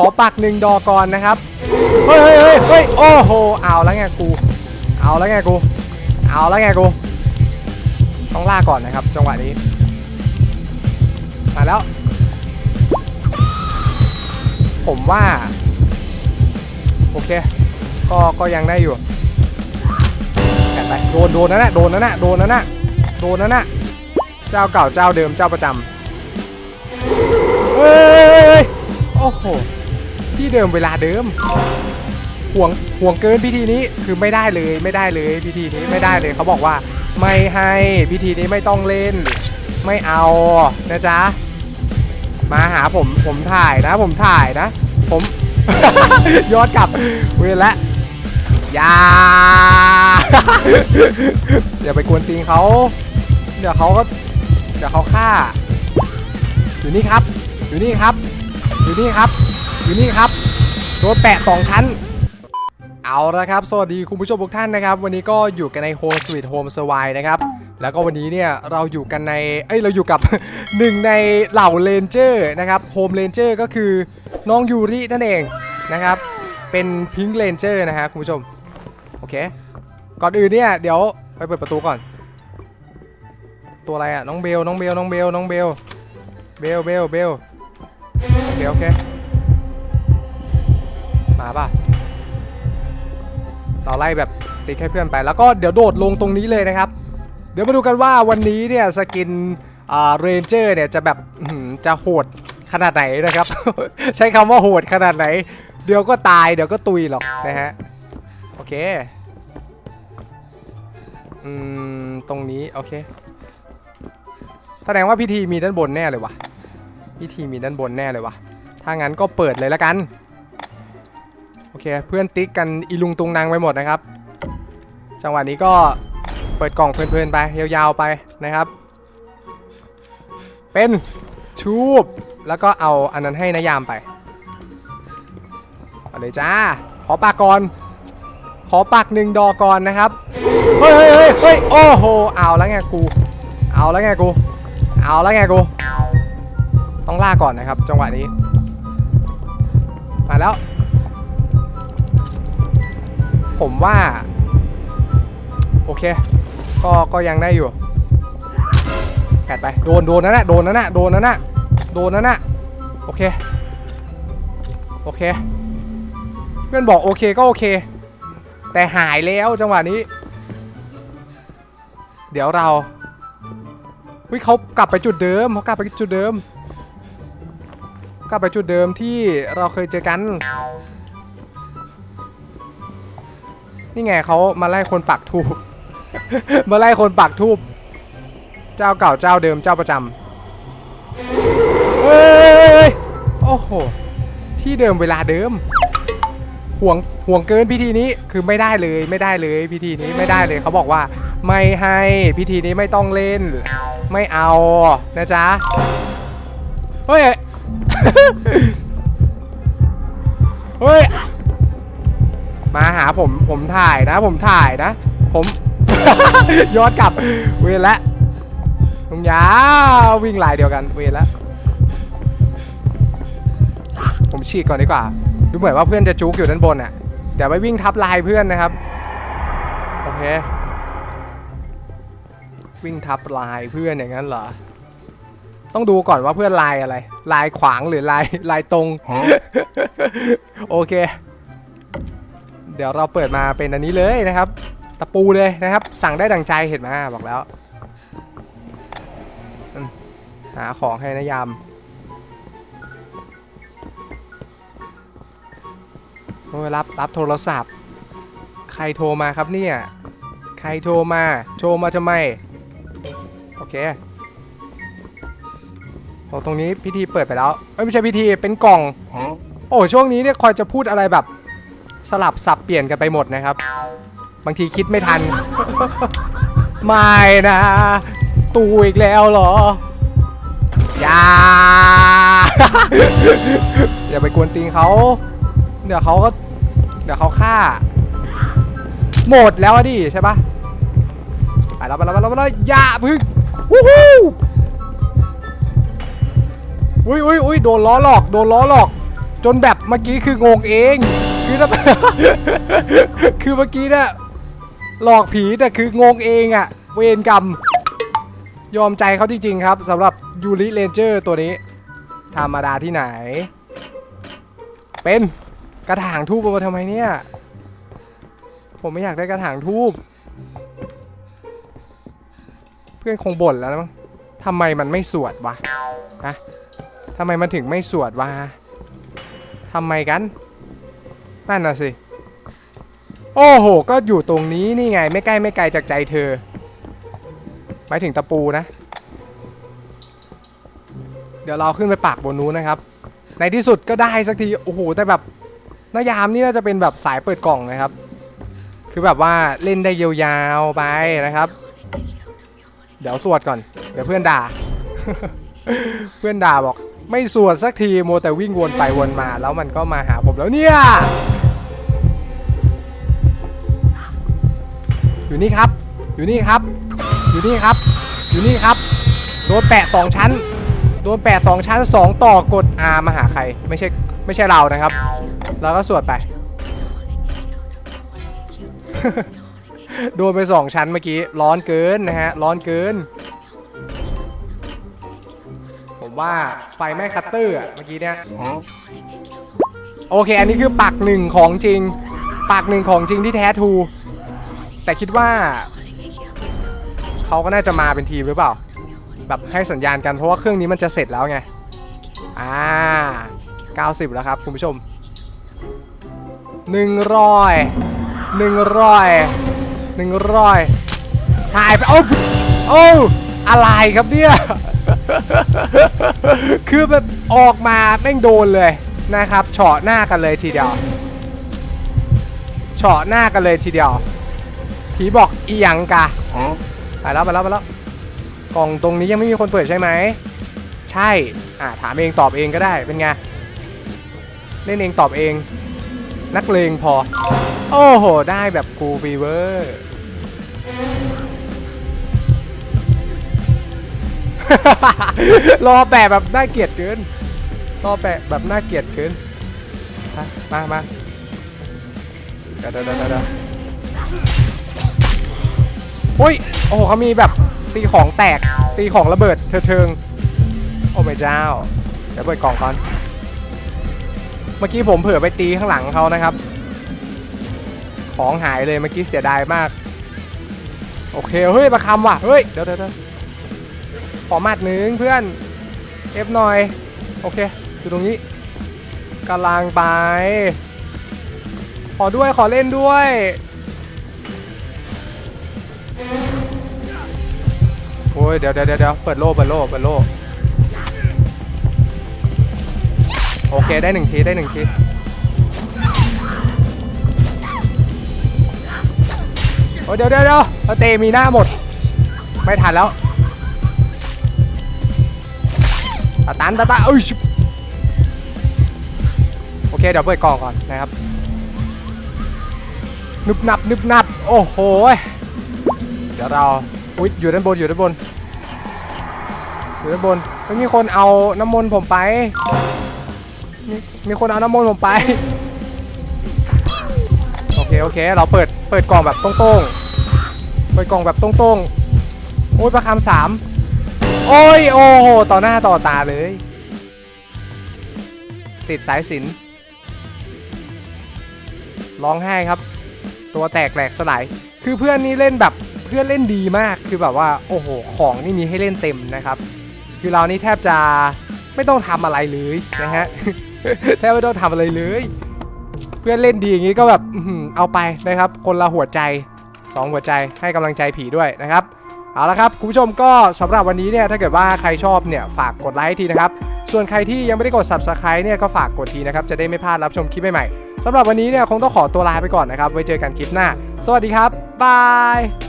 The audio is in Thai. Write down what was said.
ขอปักหนึ่งดอกก่อนนะครับ เฮ้ยเฮ้ยเฮ้ยเฮ้ยโอ้โห เอาแล้วไงกู เอาแล้วไงกู เอาแล้วไงกู ต้องล่าก่อนนะครับ จังหวะนี้ มาแล้ว ผมว่า โอเค ก็ ก็ยังได้อยู่กันไป โดน โดนนั่นน่ะโดนนั่นน่ะโดนนั่นน่ะโดนนั่นน่ะเจ้าเก่า เจ้าเดิม เจ้าประจำเฮ้ย โอ้โห ที่เดิมเวลาเดิม ห่วงห่วงเกินพิธีนี้คือไม่ได้เลยไม่ได้เลยพิธีนี้ไม่ได้เลยเขาบอกว่า ไม่ให้พิธีนี้ไม่ต้องเล่น ไม่เอานะจ๊ะมาหาผมผมถ่ายนะ ผมถ่ายนะ ผมย้อนกลับเวรละอย่าอย่าไปกวนตีนเขาเดี๋ยวเขาก็เดี๋ยวเขาฆ่า อยู่นี่ครับ อยู่นี่ครับ อยู่นี่ครับ อยู่นี่ครับโดนแปะสองชั้น เอาละครับ สวัสดีคุณผู้ชมทุกท่านนะครับ วันนี้ก็อยู่กันใน Home Sweet Home s w i นะครับ แล้วก็วันนี้เนี่ยเราอยู่กันใน เอ้ยเราอยู่กับ หนึ่งในเหล่าเลนเจอร์นะครับโฮมเลนเจอร์ก็คือน้องยูรินั่นเองนะครับ เป็นพิง k ์เลนเจอร์นะฮะคุณผู้ชม โอเค ก่อนอื่นเนี่ยเดี๋ยวไปเปิดประตูก่อน ตัวอะไรอะน้องเบล น้องเบล น้องเบล น้องเบล เบล เบล เบล โอเคโอเค ป่ะ เราไล่แบบติ๊กให้เพื่อนไป แล้วก็เดี๋ยวโดดลงตรงนี้เลยนะครับ เดี๋ยวมาดูกันว่าวันนี้เนี่ยสกินเรนเจอร์เนี่ยจะแบบจะโหดขนาดไหนนะครับ ใช้คำว่าโหดขนาดไหน เดี๋ยวก็ตายเดี๋ยวก็ตุยหรอกนะฮะ โอเค อืม ตรงนี้ โอเค แสดงว่าพิธีมีด้านบนแน่เลยวะพิธีมีด้านบนแน่เลยวะถ้างั้นก็เปิดเลยละกัน เคเพื่อนติ๊กกันอีลุงตุงนางไปหมดนะครับ จังหวะนี้ก็เปิดกล่องเพลินๆไปยาวๆไปนะครับ เป็นชูบแล้วก็เอาอันนั้นให้นายามไปเอาเลยจ้าขอปากก่อนขอปากหนึ่งดอกก่อนนะครับเฮ้ยเฮ้ยเฮ้ยเฮ้ยโอ้โหเอาแล้วไงกูเอาแล้วไงกูเอาแล้วไงกูต้องล่าก่อนนะครับ จังหวะนี้มาแล้ว ผมว่า โอเค ก็ก็ยังได้อยู่แผดไปโดนโดนนั่นน่ะโดนนั่นน่ะโดนนั่นน่ะโดนนั่นน่ะโอเค โอเค เพื่อนบอกโอเคก็โอเค แต่หายแล้วจังหวะนี้ เดี๋ยวเราเฮ้ยเขากลับไปจุดเดิมเขากลับไปจุดเดิม กลับไปจุดเดิมที่เราเคยเจอกัน นี่ไงเขามาไล่คนปักทูบ มาไล่คนปักทูบ เจ้าเก่าเจ้าเดิมเจ้าประจำเฮ้ยโอ้โห ที่เดิมเวลาเดิม ห่วงห่วงเกินพิธีนี้คือไม่ได้เลยไม่ได้เลยพิธีนี้ไม่ได้เลยเขาบอกว่า ไม่ให้พิธีนี้ไม่ต้องเล่น ไม่เอานะจ๊ะเฮ้ย เฮ้ย มาหาผมผมถ่ายนะ ผมถ่ายนะ ผม ย้อนกลับเวรละลุงยาวิ่งลายเดียวกันเวรละผมฉีกก่อนดีกว่าดูเหมือนว่าเพื่อนจะจุกอยู่ด้านบนอะเดี๋ยวไปวิ่งทับลายเพื่อนนะครับโอเควิ่งทับลายเพื่อนอย่างนั้นเหรอ ต้องดูก่อนว่าเพื่อนลายอะไร ลายขวางหรือลายลายตรง โอเค เดี๋ยวเราเปิดมาเป็นอันนี้เลยนะครับ ตะปูเลยนะครับ สั่งได้ดังใจเห็นไหมบอกแล้วอืมหาของให้นายามโอ้ยรับรับโทรศัพท์ ใครโทรมาครับเนี่ย ใครโทรมา โทรมาทำไม โอเคโอ้ตรงนี้พิธีเปิดไปแล้ว เอ้ยไม่ใช่พิธี เป็นกล่อง โอ้ช่วงนี้เนี่ยคอยจะพูดอะไรแบบ สลับสับเปลี่ยนกันไปหมดนะครับ บางทีคิดไม่ทัน ไม่นะ ตูอีกแล้วเหรอ อย่า อย่าไปกวนตีนเขา เดี๋ยวเขาก็ เดี๋ยวเขาฆ่า หมดแล้วอะดิใช่ปะไปแล้วไปแล้วไปแล้วไปแล้วอย่าพึ่งวู้ฮู้อุ้ยอุ้ยอุ้ยโดนล้อหลอก โดนล้อหลอก จนแบบเมื่อกี้คืองงเอง คือถ้า คือเมื่อกี้เนี่ยหลอกผีแต่คืองงเองอะเวรกรรม ยอมใจเขาจริงๆครับสำหรับยูริเรนเจอร์ตัวนี้ ธรรมดาที่ไหน เป็นกระถางทูบมาทำไมเนี่ย ผมไม่อยากได้กระถางทูบเพื่อนคงบ่นแล้วนะมั้งทำไมมันไม่สวดวะฮะทำไมมันถึงไม่สวดวะทำไมกัน นั่นน่ะสิ โอ้โห ก็อยู่ตรงนี้นี่ไง ไม่ใกล้ไม่ไกลจากใจเธอ หมายถึงตะปูนะ เดี๋ยวเราขึ้นไปปากบนนู้นนะครับ ในที่สุดก็ได้สักที โอ้โห แต่แบบนายามนี่น่าจะเป็นแบบสายเปิดกล่องนะครับ คือแบบว่าเล่นได้ยาวๆไปนะครับ เดี๋ยวสวดก่อน เดี๋ยวเพื่อนด่า เพื่อนด่าบอกไม่สวดสักทีโมแต่วิ่งวนไปวนมาแล้วมันก็มาหาผมแล้วเนี่ย อยู่นี่ครับ อยู่นี่ครับ อยู่นี่ครับ อยู่นี่ครับ โดนแปะสองชั้น โดนแปะสองชั้นสองต่อกด R มาหาใคร ไม่ใช่ไม่ใช่เรานะครับ เราก็สวดไป โดนไปสองชั้นเมื่อกี้ ร้อนเกินนะฮะ ร้อนเกิน ผมว่าไฟไหม้คัตเตอร์อะเมื่อกี้เนี่ย โอเค อันนี้คือปากหนึ่งของจริงปากหนึ่งของจริงที่แท้ทู แต่คิดว่าเขาก็น่าจะมาเป็นทีมหรือเปล่า แบบให้สัญญาณกันเพราะว่าเครื่องนี้มันจะเสร็จแล้วไง อ่า 90 แล้วครับ คุณผู้ชม 100 100 100ถ่ายไปโอ้โอ้อะไรครับเนี่ย คือแบบออกมาแม่งโดนเลยนะครับเฉาะหน้ากันเลยทีเดียวเฉาะหน้ากันเลยทีเดียว ผีบอกอีหยังกะไปแล้วไปแล้วไปแล้วกล่องตรงนี้ยังไม่มีคนเปิดใช่ไหม ใช่ อ่าถามเองตอบเองก็ได้เป็นไงเล่นเองตอบเอง นักเลงพอ โอ้โห ได้แบบกูฟีเวอร์รอแปะแบบน่าเกลียดเกินรอแปะแบบน่าเกลียดเกินมามาเดี๋ยวเดี๋ยวเดี๋ยวเดี๋ยว อุ้ย โอ้โหเขามีแบบตีของแตก ตีของระเบิดเธอเทิง โอ้ไม่เจ้า เดี๋ยวเปิดกล่องก่อน เมื่อกี้ผมเผื่อไปตีข้างหลังเขานะครับ ของหายเลยเมื่อกี้เสียดายมาก โอเค เฮ้ยประคำว่ะ เฮ้ย เดี๋ยวเดี๋ยวขอมัดหนึ่งเพื่อนเอฟหน่อย โอเค อยู่ตรงนี้กำลังไป ขอด้วย ขอเล่นด้วย อ้ยเดี๋ยวเดี๋ยวเดี๋ยวเปิดโล่เปิดโล่เปิดโล่โอเคได้หนึ่งทีได้หนึ่งทีโอ้ยเดี๋ยวเดี๋ยวเดี๋ยวเตมีหน้าหมด ไม่ทันแล้วตาตันตาตาเอ้ยโอเคเดี๋ยวเปิดกล่องก่อนนะครับนึบนับนึบนับโอ้โหเดี๋ยวเรา อุ๊ยอยู่ด้านบนอยู่ด้านบนอยู่ด้านบนไม่มีคนเอาน้ำมนต์ผมไป มีมีคนเอาน้ำมนต์ผมไป โอเคโอเค เราเปิดเปิดกล่องแบบตรงๆ เปิดกล่องแบบตรงๆ โอ้ยประคำสามโอ้ยโอ้โหต่อหน้าต่อตาเลย ติดสายสินร้องไห้ครับ ตัวแตกแหลกสลาย คือเพื่อนนี่เล่นแบบ เพื่อนเล่นดีมากคือแบบว่าโอ้โหของนี่มีให้เล่นเต็มนะครับ คือเรานี่แทบจะไม่ต้องทำอะไรเลยนะฮะแทบไม่ต้องทำอะไรเลย เพื่อนเล่นดีอย่างนี้ก็แบบเอาไปนะครับ คนละหัวใจสองหัวใจให้กำลังใจผีด้วยนะครับเอาละครับ คุณผู้ชมก็สำหรับวันนี้เนี่ยถ้าเกิดว่าใครชอบเนี่ยฝากกดไลค์ทีนะครับ ส่วนใครที่ยังไม่ได้กด subscribe เนี่ยก็ฝากกดทีนะครับ จะได้ไม่พลาดรับชมคลิปใหม่ๆสำหรับวันนี้เนี่ยคงต้องขอตัวลาไปก่อนนะครับ ไว้เจอกันคลิปหน้า สวัสดีครับ บาย